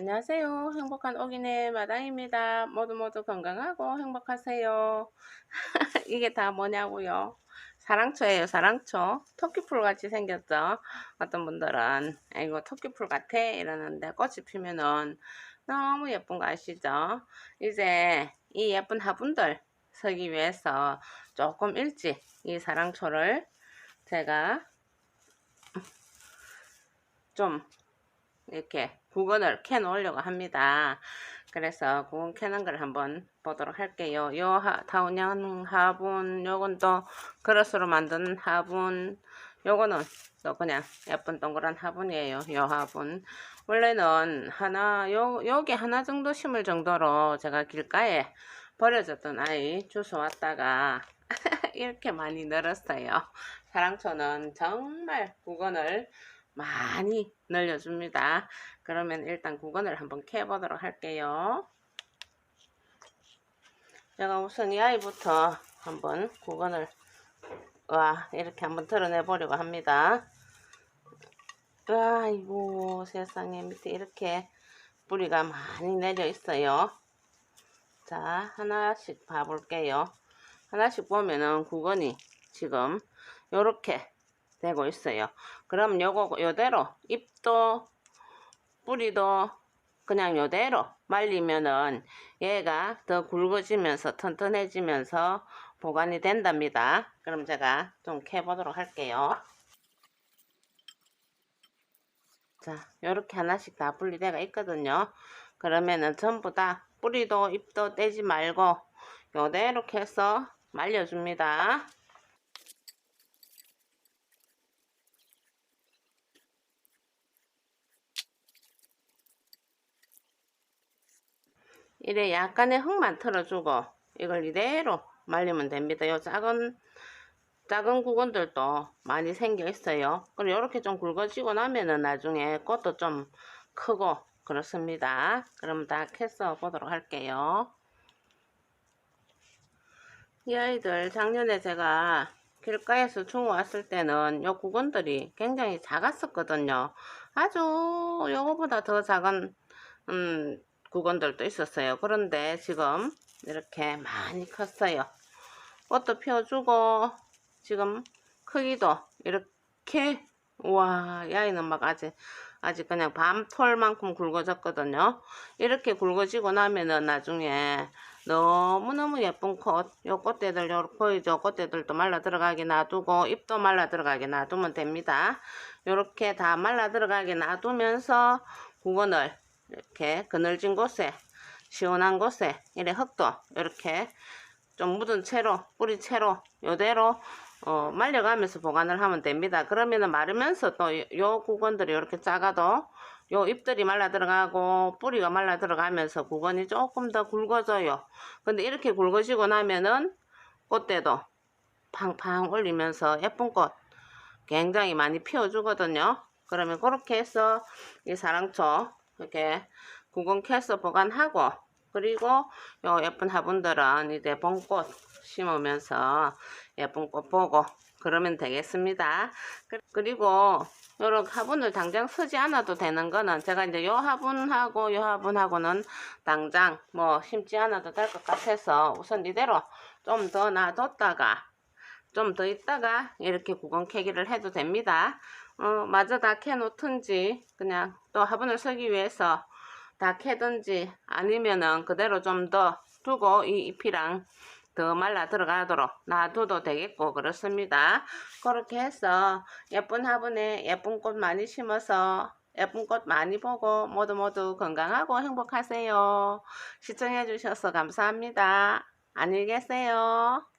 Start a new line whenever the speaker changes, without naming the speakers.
안녕하세요. 행복한 오기네 마당입니다. 모두 모두 건강하고 행복하세요. 이게 다 뭐냐고요? 사랑초예요, 사랑초. 토끼풀 같이 생겼죠? 어떤 분들은 아이고 토끼풀 같아 이러는데 꽃이 피면은 너무 예쁜 거 아시죠? 이제 이 예쁜 화분들 서기 위해서 조금 일찍 이 사랑초를 제가 좀 이렇게 구근을 캐 놓으려고 합니다. 그래서 구근 캐는 걸 한번 보도록 할게요. 요 하, 타운양 화분, 요건 또 그릇으로 만든 화분, 요거는 또 그냥 예쁜 동그란 화분이에요. 요 화분. 원래는 하나, 요, 요게 하나 정도 심을 정도로 제가 길가에 버려졌던 아이 주워 왔다가 이렇게 많이 늘었어요. 사랑초는 정말 구근을 많이 늘려줍니다. 그러면 일단 구근을 한번 캐보도록 할게요. 제가 우선 이 아이부터 한번 구근을 와 이렇게 한번 털어내 보려고 합니다. 아이고 세상에 밑에 이렇게 뿌리가 많이 내려 있어요. 자 하나씩 봐볼게요. 하나씩 보면은 구근이 지금 요렇게 되고 있어요. 그럼 요거 요대로 잎도 뿌리도 그냥 요대로 말리면은 얘가 더 굵어지면서 튼튼해지면서 보관이 된답니다. 그럼 제가 좀 캐보도록 할게요. 자, 요렇게 하나씩 다 분리되어 있거든요. 그러면은 전부 다 뿌리도 잎도 떼지 말고 요대로 해서 말려줍니다. 이래 약간의 흙만 털어주고 이걸 이대로 말리면 됩니다. 요 작은 작은 구근들도 많이 생겨 있어요. 그리고 이렇게 좀 굵어지고 나면은 나중에 꽃도 좀 크고 그렇습니다. 그럼 다 캐서 보도록 할게요. 이 아이들 작년에 제가 길가에서 주워왔을 때는 요 구근들이 굉장히 작았었거든요. 아주 요거보다 더 작은 음, 구건들도 있었어요. 그런데 지금 이렇게 많이 컸어요. 꽃도 피워주고 지금 크기도 이렇게 와 야이는 막 아직 아직 그냥 밤톨만큼 굵어졌거든요. 이렇게 굵어지고 나면은 나중에 너무너무 예쁜 꽃, 요 꽃대들 요 보이죠? 꽃대들도 말라 들어가게 놔두고 잎도 말라 들어가게 놔두면 됩니다. 요렇게 다 말라 들어가게 놔두면서 구건을 이렇게 그늘진 곳에 시원한 곳에 이래 흙도 이렇게 좀 묻은 채로 뿌리 채로 요대로 어, 말려가면서 보관을 하면 됩니다. 그러면은 마르면서 또 요 구건들이 이렇게 작아도 요 잎들이 말라 들어가고 뿌리가 말라 들어가면서 구건이 조금 더 굵어져요. 근데 이렇게 굵어지고 나면은 꽃대도 팡팡 올리면서 예쁜 꽃 굉장히 많이 피워주거든요. 그러면 그렇게 해서 이 사랑초 이렇게 구근 캐서 보관하고 그리고 요 예쁜 화분들은 이제 봄꽃 심으면서 예쁜 꽃 보고 그러면 되겠습니다. 그리고 요런 화분을 당장 쓰지 않아도 되는 거는 제가 이제 요 화분하고 요 화분하고는 당장 뭐 심지 않아도 될 것 같아서 우선 이대로 좀 더 놔뒀다가 좀 더 있다가 이렇게 구건 캐기를 해도 됩니다. 어, 마저 다 캐놓든지 그냥 또 화분을 쓰기 위해서 다 캐든지 아니면은 그대로 좀 더 두고 이 잎이랑 더 말라 들어가도록 놔둬도 되겠고 그렇습니다. 그렇게 해서 예쁜 화분에 예쁜 꽃 많이 심어서 예쁜 꽃 많이 보고 모두 모두 건강하고 행복하세요. 시청해 주셔서 감사합니다. 안녕히 계세요.